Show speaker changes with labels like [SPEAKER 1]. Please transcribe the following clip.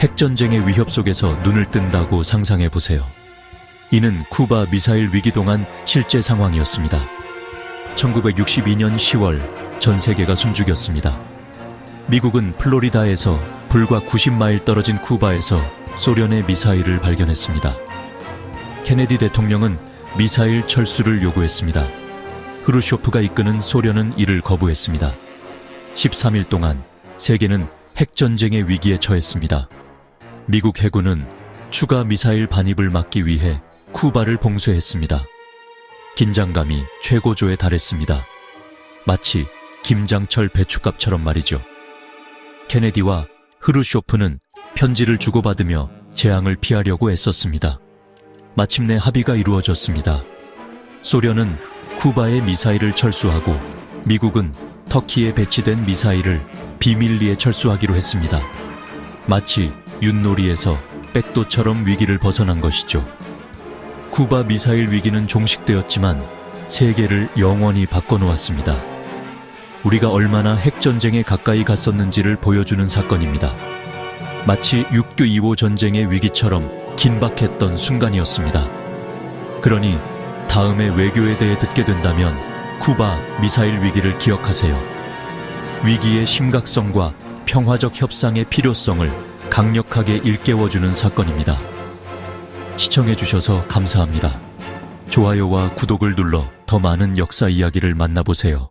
[SPEAKER 1] 핵전쟁의 위협 속에서 눈을 뜬다고 상상해 보세요. 이는 쿠바 미사일 위기 동안 실제 상황이었습니다. 1962년 10월 전 세계가 숨죽였습니다. 미국은 플로리다에서 불과 90마일 떨어진 쿠바에서 소련의 미사일을 발견했습니다. 케네디 대통령은 미사일 철수를 요구했습니다. 흐루쇼프가 이끄는 소련은 이를 거부했습니다. 13일 동안 세계는 핵전쟁의 위기에 처했습니다. 미국 해군은 추가 미사일 반입을 막기 위해 쿠바를 봉쇄했습니다. 긴장감이 최고조에 달했습니다. 마치 김장철 배춧값처럼 말이죠. 케네디와 흐루쇼프는 편지를 주고받으며 재앙을 피하려고 애썼습니다. 마침내 합의가 이루어졌습니다. 소련은 쿠바의 미사일을 철수하고 미국은 터키에 배치된 미사일을 비밀리에 철수하기로 했습니다. 마치 윷놀이에서 백도처럼 위기를 벗어난 것이죠. 쿠바 미사일 위기는 종식되었지만 세계를 영원히 바꿔놓았습니다. 우리가 얼마나 핵전쟁에 가까이 갔었는지를 보여주는 사건입니다. 마치 6.25 2호 전쟁의 위기처럼 긴박했던 순간이었습니다. 그러니 다음에 외교에 대해 듣게 된다면 쿠바 미사일 위기를 기억하세요. 위기의 심각성과 평화적 협상의 필요성을 강력하게 일깨워주는 사건입니다. 시청해주셔서 감사합니다. 좋아요와 구독을 눌러 더 많은 역사 이야기를 만나보세요.